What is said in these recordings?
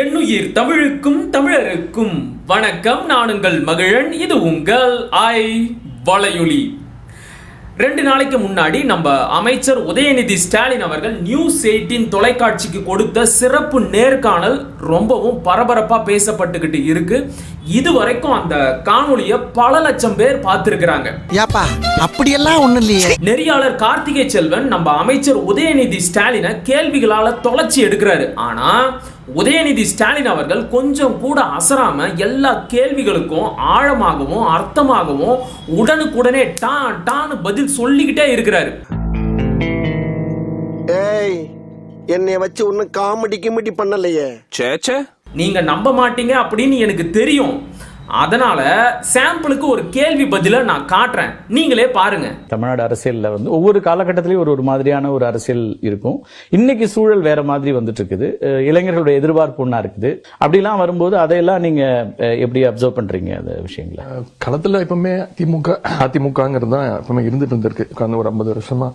என்னுயிர் தமிழுக்கும் தமிழருக்கும் வணக்கம். நான் உங்கள் மகிழன் இது உங்கள் ஐ வலையொலி. ரெண்டு நாளைக்கு முன்னாடி நம்ம அமைச்சர் உதயநிதி ஸ்டாலின் அவர்கள் நியூஸ் எயிட்டின் தொலைக்காட்சிக்கு கொடுத்த சிறப்பு நேர்காணல் ரொம்பவும் பரபரப்பா பேசப்பட்டுக்கிட்டு இருக்கு. இது வரைக்கும் அந்த காணொளியை பல லட்சம் பேர் பார்த்திருக்கிறாங்க. ஏப்பா அப்படியெல்லாம் ஒண்ணும் இல்லையே. நெறியாளர் கார்த்திகை செல்வன் நம்ம அமைச்சர் உதயநிதி ஸ்டாலினை கேள்விகளால தொலைச்சி எடுக்கிறாரு. ஆனா உதயநிதி ஸ்டாலின் அவர்கள் கொஞ்சம் கூட அசராம எல்லா கேள்விகளுக்கும் ஆழமாகவும் அர்த்தமாகவும் உடனுக்குடனே டான் டான்னு பதில் சொல்லிக்கிட்டே இருக்கிறாரு. ஏய் என்னைய வச்சு ஒன்னும் காமெடி கிமெடி பண்ணலையே. சேச்சே நீங்க நம்ப மாட்டீங்க அப்படின்னு எனக்கு தெரியும். அதனால சாம்பிளுக்கு ஒரு கேள்வி பதில நான் காட்டுறேன். நீங்களே பாருங்க. தமிழ்நாடு அரசியல்ல வந்து ஒவ்வொரு காலகட்டத்திலையும் ஒரு ஒரு மாதிரியான ஒரு அரசியல் இருக்கும். இன்னைக்கு சூழல் வேற மாதிரி வந்துட்டு இருக்குது இளைஞர்களுடைய எதிர்பார்ப்பு ஒண்ணா இருக்குது. அப்படிலாம் வரும்போது அதையெல்லாம் நீங்க அஹ், எப்படி அப்சர்வ் பண்றீங்க அந்த விஷயங்களை? களத்துல எப்பவுமே திமுக அதிமுகங்கிறது தான் எப்பவுமே இருந்துட்டு இருந்திருக்கு. கடந்த ஒரு ஐம்பது வருஷமா.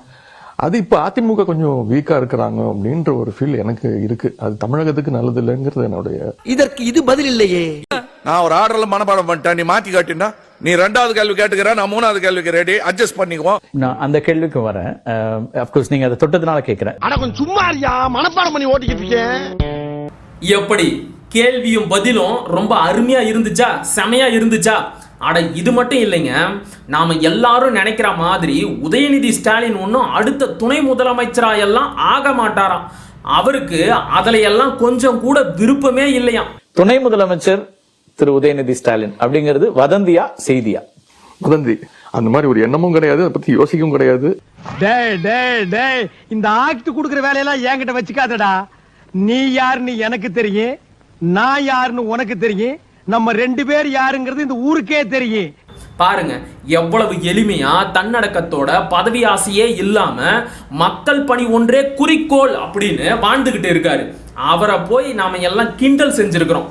அது இப்ப அதிமுக கொஞ்சம் வீக்கா இருக்கிறாங்க அப்படின்ற ஒரு ஃபீல் எனக்கு இருக்கு. அது தமிழகத்துக்கு நல்லது இல்லைங்கிறது என்னுடைய இதற்கு இது பதில் இல்லையே. நான் ஒரு ஆர்டர்ல மனப்பாடம் பண்ணிட்டேன். நீ மாத்தி காட்டினா நீ ரெண்டாவது கேள்வி கேட்டுக்கிற நான் மூணாவது கேள்விக்கு ரெடி அட்ஜஸ்ட் பண்ணிக்குவோம். நான் அந்த கேள்விக்கு வரேன். அப்கோர்ஸ் நீங்க அதை தொட்டதுனால கேட்கிறேன். ஆனா கொஞ்சம் சும்மா இருக்கியா? மனப்பாடம் பண்ணி ஓட்டிக்கிட்டு எப்படி? கேள்வியும் பதிலும் ரொம்ப அருமையா இருந்துச்சா? செமையா இருந்துச்சா? அட இது மட்டும் இல்லைங்க. நாம எல்லாரும் நினைக்கிற மாதிரி உதயநிதி ஸ்டாலின் ஒன்றும் அடுத்த துணை முதலமைச்சரா எல்லாம் ஆக மாட்டாராம். அவருக்கு அதுல எல்லாம் கொஞ்சம் கூட விருப்பமே இல்லையாம். துணை முதலமைச்சர் திரு உதயநிதி ஸ்டாலின் அப்படிங்கிறது வதந்தியா செய்தியா? வதந்தி. அந்த மாதிரி ஒரு எண்ணமும் கிடையாது அதை பத்தி யோசிக்கவும் கிடையாது. டேய் டேய் டேய் இந்த ஆக்ட் குடுக்குற வேலையெல்லாம் என்கிட்ட வச்சுக்காதடா. நீ யாருன்னு எனக்கு தெரியும் நான் யாருன்னு உனக்கு தெரியும் நம்ம ரெண்டு பேர் யாருங்கிறது இந்த ஊருக்கே தெரியும். பாருங்க எவ்வளவு எளிமையா தன்னடக்கத்தோட பதவி ஆசையே இல்லாம மக்கள் பணி ஒன்றே குறிக்கோள் அப்படின்னு வாழ்ந்துகிட்டு இருக்காரு. அவரை போய் நாம எல்லாம் கிண்டல் செஞ்சிருக்கிறோம்.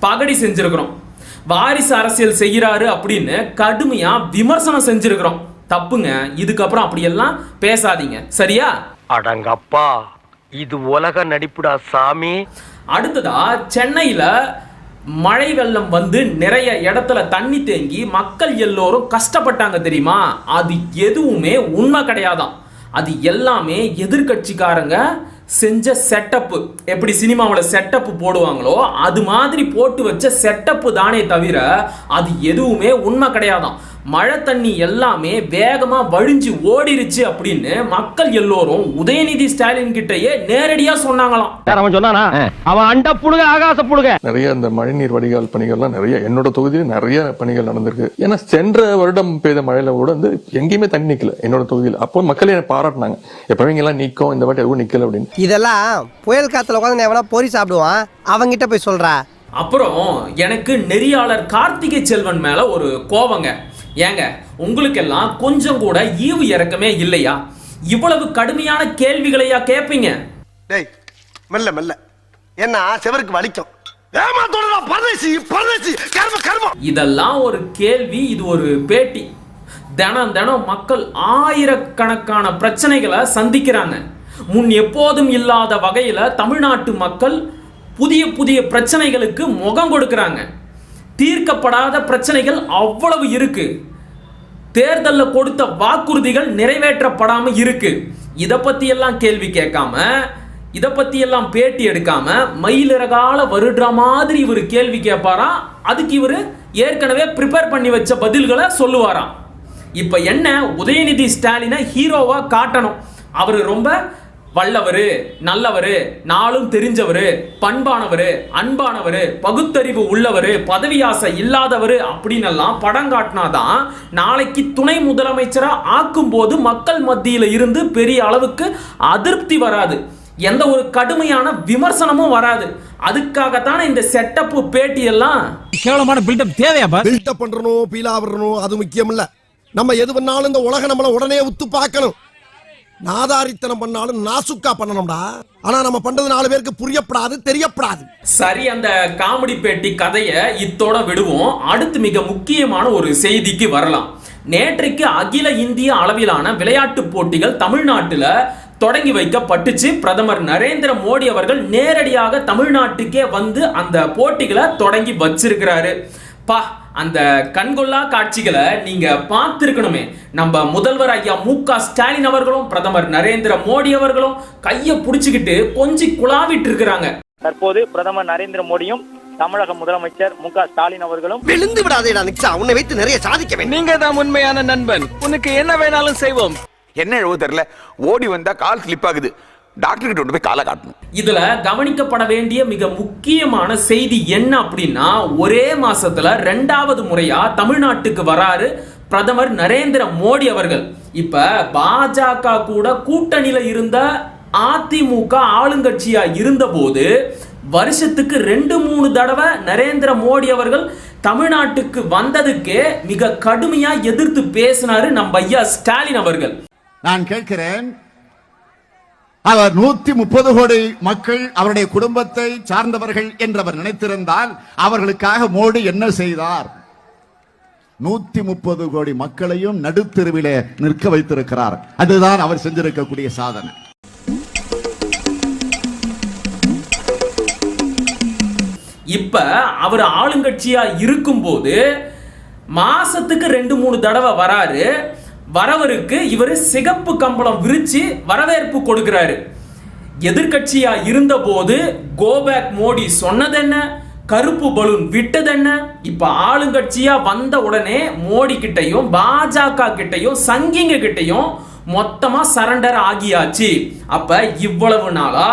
பகடி செஞ்சிருக்கிறோம். வாரிசு அரசியல் செய்யறாரு அப்படின்னு கடுமையா விமர்சனம் செஞ்சிருக்கிறோம். தப்புங்க. இதுக்கப்புறம் அப்படியெல்லாம் பேசாதீங்க. சரியா? அடங்கப்பா. இது உலக நடிப்புடா சாமி. அடுத்ததா சென்னையில மழை வெள்ளம் வந்து நிறைய இடத்துல தண்ணி தேங்கி மக்கள் எல்லோரும் கஷ்டப்பட்டாங்க தெரியுமா? அது எதுவுமே உண்மை கிடையாதாம். அது எல்லாமே எதிர்க்கட்சிக்காரங்க செஞ்ச செட்டப்பு எப்படி சினிமாவில் செட்டப்பு போடுவாங்களோ அது மாதிரி போட்டு வச்ச செட்டப்பு தானே தவிர அது எதுவுமே உண்மை கிடையாதான் மழை தண்ணி எல்லாமே வேகமா வழிஞ்சு ஓடிருச்சு அப்படின்னு மக்கள் எல்லோரும் உதயநிதி ஸ்டாலின் கிட்டயே நேரடியா சொன்னாங்களாம். அவன் சொன்னானா? அவன் அண்ட புழுக ஆகாச புழுக. நிறைய இந்த மழைநீர் வடிகால் பணிகள்லாம் நிறைய என்னோட தொகுதியில் நிறைய பணிகள் நடந்திருக்கு. ஏன்னா சென்ற வருடம் பெய்த மழையில கூட வந்து எங்கேயுமே தண்ணி நிக்கல என்னோட தொகுதியில். அப்போ மக்கள் என்னை பாராட்டினாங்க. எப்பவுமே இங்கெல்லாம் நிக்கும் இந்த வாட்டி எதுவும் நிக்கல அப்படின்னு. இதெல்லாம் புயல் காத்துல உட்காந்து எவனா பொறி சாப்பிடுவான் அவங்கிட்ட போய் சொல்றா. அப்புறம் எனக்கு நெறியாளர் கார்த்திகை செல்வன் மேல ஒரு கோவங்க. ஏங்க உங்களுக்கெல்லாம் கொஞ்சம் கூட ஈவு இறக்கமே இல்லையா? இவ்வளவு கடுமையான கேள்விகளையா கேட்பீங்க டேய் மெல்ல மெல்ல. ஏன்னா செவருக்கு வலிக்கும். ஏமாத்தோட பரதேசி பரதேசி கர்ம கர்மம். இதெல்லாம் ஒரு கேள்வி இது ஒரு பேட்டி. தினம் தினம் மக்கள் ஆயிரக்கணக்கான பிரச்சனைகளை சந்திக்கிறாங்க. முன் எப்போதும் இல்லாத வகையில் தமிழ்நாட்டு மக்கள் புதிய புதிய பிரச்சனைகளுக்கு முகம் கொடுக்கறாங்க. தீர்க்கப்படாத பிரச்சனைகள் அவ்வளவு இருக்குது தேர்தலில் கொடுத்த வாக்குறுதிகள் நிறைவேற்றப்படாமல் இருக்குது இதை பற்றியெல்லாம் கேள்வி கேட்காம இதை பற்றியெல்லாம் பேட்டி எடுக்காம மயிலிறகால வருடுற மாதிரி இவர் கேள்வி கேட்பாராம் அதுக்கு இவர் ஏற்கனவே ப்ரிப்பேர் பண்ணி வச்ச பதில்களை சொல்லுவாராம் இப்போ என்ன உதயநிதி ஸ்டாலினை ஹீரோவாக காட்டணும். அவர் ரொம்ப வல்லவரு நல்லவரு நாளும் தெரிஞ்சவரு பண்பானவரு அன்பானவரு பகுத்தறிவு உள்ளவரு பதவி ஆசை இல்லாதவரு அப்படின்னு எல்லாம் படம் காட்டினாதான் நாளைக்கு துணை முதலமைச்சரா ஆக்கும் போது மக்கள் மத்தியில இருந்து பெரிய அளவுக்கு அதிருப்தி வராது. எந்த ஒரு கடுமையான விமர்சனமும் வராது. அதுக்காகத்தானே இந்த செட்டப்பு பேட்டி எல்லாம் கேவலமான பில்டப் தேவையாப்பா பில்டப் பண்றணும் பீலா விடணும் அது முக்கியம் இல்ல நம்ம எது பண்ணாலும் இந்த உலக நம்மள உடனே உத்து பார்க்கணும். நாதாரித்தனம் பண்ணாலும் நாசுக்கா பண்ணணும்டா. ஆனா நம்ம பண்றது நாலு பேருக்கு புரியப்படாது தெரியப்படாது. சரி அந்த காமெடி பேட்டி கதையை இத்தோட விடுவோம். அடுத்து மிக முக்கியமான ஒரு செய்திக்கு வரலாம். நேற்றைக்கு அகில இந்திய அளவிலான விளையாட்டு போட்டிகள் தமிழ்நாட்டில் தொடங்கி வைக்கப்பட்டுச்சு. பிரதமர் நரேந்திர மோடி அவர்கள் நேரடியாக தமிழ்நாட்டுக்கே வந்து அந்த போட்டிகளை தொடங்கி வச்சிருக்கிறாரு. பா அந்த கண்கொள்ளா காட்சிகளை நீங்க பார்த்திருக்கணுமே. நம்ம முதல்வர் ஐயா மு க ஸ்டாலின் அவர்களும் பிரதமர் நரேந்திர மோடி அவர்களும் கையை பிடிச்சுக்கிட்டு கொஞ்சி குழாவிட்டு இருக்கிறாங்க. தற்போது பிரதமர் நரேந்திர மோடியும் தமிழக முதலமைச்சர் மு க ஸ்டாலின் அவர்களும் விழுந்து விடாதேடா நிக்ஷா. உன்னை வைத்து நிறைய சாதிக்க வேண்டும். நீங்க தான் உண்மையான நண்பன். உனக்கு என்ன வேணாலும் செய்வோம். என்ன எழுவ தெரியல? ஓடி வந்தா கால் ஸ்லிப் ஆகுது. டாக்டர் கிட்ட போய் காலை காட்டணும். இதுல கவனிக்கப்பட வேண்டிய மிக முக்கியமான செய்தி என்ன அப்படின்னா ஒரே மாசத்துல ரெண்டாவது முறையா தமிழ்நாட்டுக்கு வராரு பிரதமர் நரேந்திர மோடி அவர்கள். இப்ப பாஜக கூட கூட்டணியில இருந்த அதிமுக ஆளுங்கட்சியா இருந்தபோது வருஷத்துக்கு ரெண்டு மூணு தடவை நரேந்திர மோடி அவர்கள் தமிழ்நாட்டுக்கு வந்ததுக்கே மிக கடுமையா எதிர்த்து பேசினாரு நம்ம ஐயா ஸ்டாலின் அவர்கள். நான் கேட்கிறேன் அவர் நூத்தி முப்பது கோடி மக்கள் அவருடைய குடும்பத்தை சார்ந்தவர்கள் என்று அவர் நினைத்திருந்தால் அவர்களுக்காக மோடி என்ன செய்தார்? நூத்தி முப்பது கோடி மக்களையும் நடுத்தெருவிலே நிற்க வைத்திருக்கிறார். அதுதான் அவர் செஞ்சிருக்கக்கூடிய சாதனை. இப்ப அவர் ஆளுங்கட்சியா இருக்கும்போது மாசத்துக்கு ரெண்டு மூணு தடவை வராரு. வரவருக்கு இவர் சிகப்பு கம்பளம் விரிச்சு வரவேற்பு கொடுக்கிறாரு. எதிர்க்கட்சியா இருந்தபோது கோபேக் மோடி சொன்னதென்ன? கருப்பு பலூன் விட்டதென்ன? இப்ப ஆளுங்கட்சியா வந்த உடனே மோடி கிட்டையும் பாஜக கிட்டையும் சங்கிங்க கிட்டையும் மொத்தமா சரண்டர் ஆகியாச்சு. அப்ப இவ்வளவு நாளா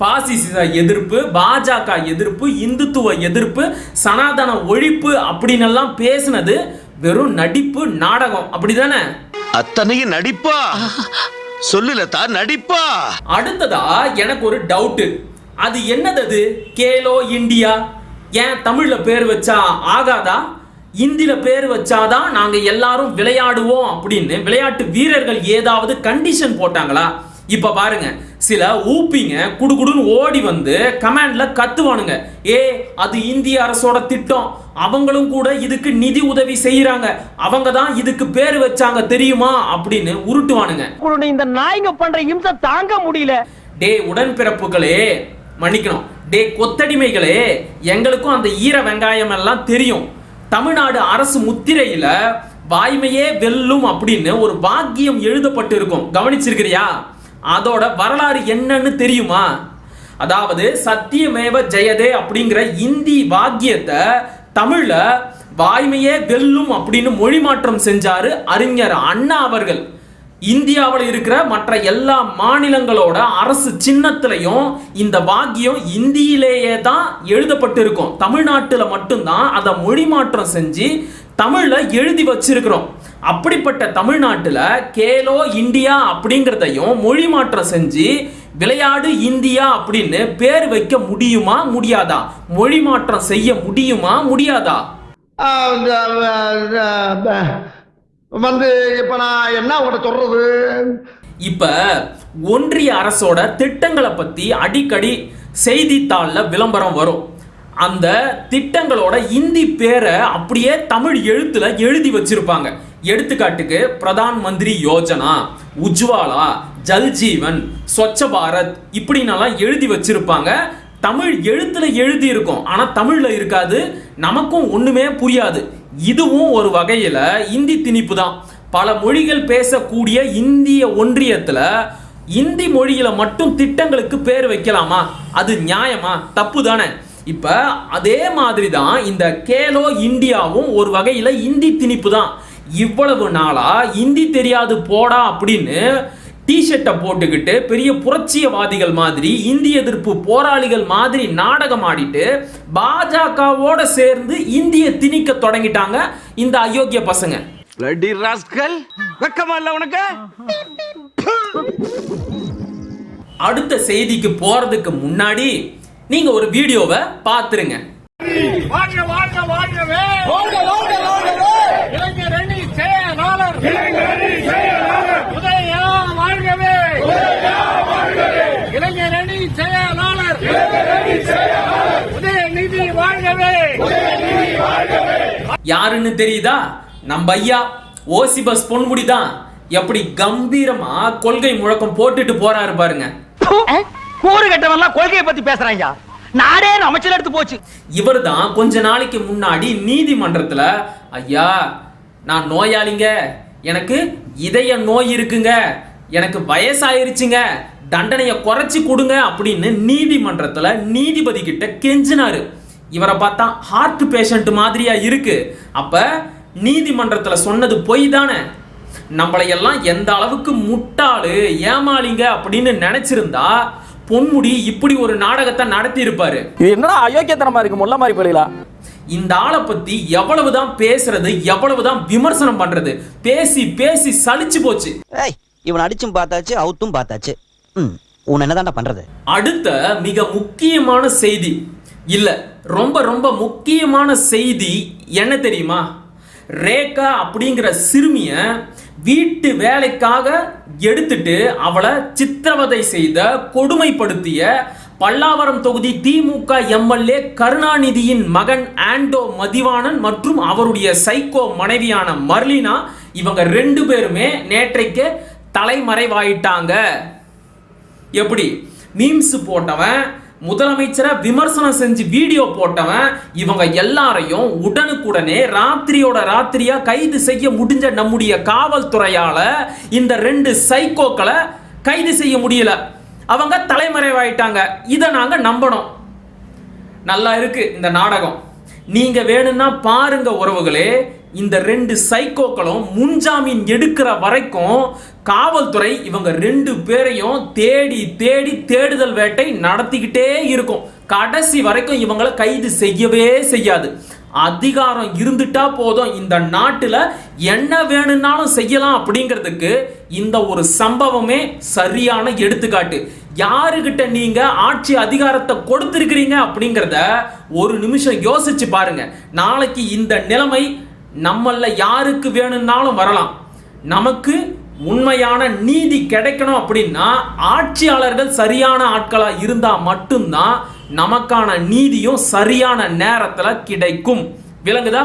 பாசிச எதிர்ப்பு பாஜக எதிர்ப்பு இந்துத்துவ எதிர்ப்பு சனாதன ஒழிப்பு அப்படின்னு எல்லாம் பேசினது வெறும் நடிப்பு நாடகம். அப்படிதானே? அத்தனையும் நடிப்பா? சொல்லுல தான் நடிப்பா? அடுத்ததா எனக்கு ஒரு டவுட்டு அது என்னது அது? கேலோ இந்தியா ஏன் தமிழ்ல பேர் வச்சா ஆகாதா? இந்தியில பேர் வச்சாதான் நாங்க எல்லாரும் விளையாடுவோம் அப்படின்னு. விளையாட்டு வீரர்கள் ஏதாவது கண்டிஷன் போட்டாங்களா? இப்ப பாருங்க சில ஊப்பிங்க குடுகுடுன்னு ஓடி வந்து கமாண்ட்ல கத்துவானுங்க. ஏ அது இந்திய அரசோட திட்டம். அவங்களும் கூட இதுக்கு நிதி உதவி செய்யறாங்க. அவங்க தான் இதுக்கு பேர் வச்சாங்க தெரியுமா? அப்படின்னு உருட்டுவானுங்க. இந்த நாய்ங்க பண்ற இம்சை தாங்க முடியல. டே உடன்பிறப்புகளே மன்னிக்கணும். டே கொத்தடிமைகளே எங்களுக்கும் அந்த ஈர வெங்காயம் எல்லாம் தெரியும். தமிழ்நாடு அரசு முத்திரையில வாய்மையே வெல்லும் அப்படின்னு ஒரு வாக்கியம் எழுதப்பட்டு இருக்கும் கவனிச்சிருக்கிறியா? அதோட வரலாறு என்னன்னு தெரியுமா? அதாவது சத்தியமேவ ஜெயதே அப்படிங்கிற இந்தி வாக்கியத்தை தமிழில் வாய்மையே வெல்லும் அப்படின்னு மொழி மாற்றம் செஞ்சாரு அறிஞர் அண்ணா அவர்கள். இந்தியாவில் இருக்கிற மற்ற எல்லா மாநிலங்களோட அரசு சின்னத்திலையும் இந்த வாக்கியம் இந்தியிலேயே தான் எழுதப்பட்டிருக்கும். தமிழ்நாட்டில் மட்டும்தான் அதை மொழி மாற்றம் செஞ்சு தமிழில் எழுதி வச்சிருக்கிறோம். அப்படிப்பட்ட தமிழ்நாட்டில் கேலோ இந்தியா அப்படிங்கிறதையும் மொழி மாற்றம் செஞ்சு விளையாடு இந்தியா அப்படின்னு பேர் வைக்க முடியுமா முடியாதா? மொழி மாற்றம் செய்ய முடியுமா முடியாதா? வந்து இப்ப நான் என்ன உங்கள்கிட்ட சொல்றது? இப்ப ஒன்றிய அரசோட திட்டங்களை பத்தி அடிக்கடி செய்தித்தாள்ல விளம்பரம் வரும். அந்த திட்டங்களோட இந்தி பேரை அப்படியே தமிழ் எழுத்துல எழுதி வச்சிருப்பாங்க. எடுத்துக்காட்டுக்கு பிரதான் மந்திரி யோஜனா உஜ்வாலா ஜல் ஜீவன் ஸ்வச்ச பாரத் இப்படின்னலாம் எழுதி வச்சிருப்பாங்க. தமிழ் எழுத்துல எழுதி இருக்கும் ஆனா தமிழ்ல இருக்காது. நமக்கும் ஒண்ணுமே புரியாது. இதுவும் ஒரு வகையில இந்தி திணிப்பு தான். பல மொழிகள் பேசக்கூடிய இந்திய ஒன்றியத்துல இந்தி மொழியில மட்டும் திட்டங்களுக்கு பேர் வைக்கலாமா? அது நியாயமா? தப்பு தானே. இப்ப அதே மாதிரி தான் இந்த கேலோ இந்தியாவும் ஒரு வகையில இந்தி திணிப்பு தான் இவ்வளவு நாளா இந்தி தெரியாது போடா அப்படின்னு டிஷர்ட்டை போட்டுக்கிட்டு பெரிய புரட்சியவாதிகள் மாதிரி இந்திய எதிர்ப்பு போராளிகள் மாதிரி நாடகம் ஆடிட்டு பாஜகவோட சேர்ந்து இந்திய திணிக்க தொடங்கிட்டாங்க இந்த அயோக்கிய பசங்க. உனக்கு? அடுத்த செய்திக்கு போறதுக்கு முன்னாடி நீங்க ஒரு வீடியோவை பார்த்துருங்க. வாழ்க வாழ்க வாழ்கவே. வாழ்க வாழ்க வாழ்கவே இளைஞர் அணி செயலாளர் இளைஞர் அணி செயலாளர் உதயா வாழ்கவே. உதயா வாழ்கவே இளைஞர் அணி செயலாளர் இளைஞர் அணி செயலாளர் உதயநிதி வாழ்கவே. யாருன்னு தெரியுதா? நம்ம ஐயா ஓசி பஸ் பொன்முடி தான். எப்படி கம்பீரமா கொள்கை முழக்கம் போட்டுட்டு போறாரு பாருங்க. கூறு கட்டவன்லாம் கொள்கையை பத்தி பேசுறாங்க நாடே அமைச்சர் எடுத்து போச்சு. இவர் தான் கொஞ்ச நாளைக்கு முன்னாடி நீதிமன்றத்துல ஐயா நான் நோயாளிங்க எனக்கு இதய நோய் இருக்குங்க எனக்கு வயசாயிருச்சுங்க தண்டனையை குறைச்சி கொடுங்க அப்படின்னு நீதிமன்றத்தில் நீதிபதி கிட்ட கெஞ்சினாரு. இவரை பார்த்தா ஹார்ட் பேஷண்ட் மாதிரியா இருக்கு. அப்ப நீதிமன்றத்தில் சொன்னது பொய் தானே? நம்மளையெல்லாம் எந்த அளவுக்கு முட்டாளு ஏமாளிங்க அப்படின்னு நினைச்சிருந்தா பொன்முடி இப்படி ஒரு நாடகத்தை நடத்தி இருப்பாரு இது என்னடா அயோக்கியத்தனமா இருக்கு முல்ல மாதிரி போலீங்களா இந்த ஆளை பத்தி எவ்வளவுதான் பேசுறது எவ்வளவுதான் விமர்சனம் பண்றது பேசி பேசி சலிச்சு போச்சு. ஏய் இவன் அடிச்சும் பார்த்தாச்சு அவுத்தும் பார்த்தாச்சு. ம் உன் என்னதான்டா பண்றது? அடுத்த மிக முக்கியமான செய்தி. இல்ல ரொம்ப ரொம்ப முக்கியமான செய்தி என்ன தெரியுமா? ரேகா அப்படிங்கிற சிறுமிய வீட்டு வேலைக்காக எடுத்துட்டு அவளை சித்திரவதை செய்த கொடுமைப்படுத்திய பல்லாவரம் தொகுதி திமுக எம்எல்ஏ கருணாநிதியின் மகன் ஆண்டோ மதிவாணன் மற்றும் அவருடைய சைக்கோ மனைவியான மர்லினா இவங்க ரெண்டு பேருமே நேற்றைக்கு தலைமறைவாயிட்டாங்க. எப்படி? மீம்ஸ் போட்டவன் முதலமைச்சரை விமர்சனம் செஞ்சு வீடியோ போட்டவன் இவங்க எல்லாரையும் உடனுக்குடனே ராத்திரியோட ராத்திரியா கைது செய்ய முடிஞ்ச நம்முடைய காவல்துறையால இந்த ரெண்டு சைக்கோக்களை கைது செய்ய முடியல. அவங்க தலைமறைவாயிட்டாங்க. இதை நாங்க நம்பணும். நல்லா இருக்கு இந்த நாடகம். நீங்க வேணும்னா பாருங்க உறவுகளே இந்த ரெண்டு சைக்கோக்களும் முன்ஜாமீன் எடுக்கிற வரைக்கும் காவல்துறை இவங்க ரெண்டு பேரையும் தேடி தேடி தேடுதல் வேட்டை நடத்திக்கிட்டே இருக்கும். கடைசி வரைக்கும் இவங்களை கைது செய்யவே செய்யாது. அதிகாரம் இருந்துட்டா போதும் இந்த நாட்டில் என்ன வேணும்னாலும் செய்யலாம் அப்படிங்கிறதுக்கு இந்த ஒரு சம்பவமே சரியான எடுத்துக்காட்டு. யாருக்கிட்ட நீங்க ஆட்சி அதிகாரத்தை கொடுத்துருக்கிறீங்க அப்படிங்கிறத ஒரு நிமிஷம் யோசிச்சு பாருங்க. நாளைக்கு இந்த நிலைமை நம்மள யாருக்கு வேணும்னாலும் வரலாம். நமக்கு உண்மையான நீதி கிடைக்கணும் அப்படின்னா ஆட்சியாளர்கள் சரியான ஆட்களா இருந்தா மட்டும்தான் நமக்கான நீதியும் சரியான நேரத்தில் கிடைக்கும். விளங்குதா?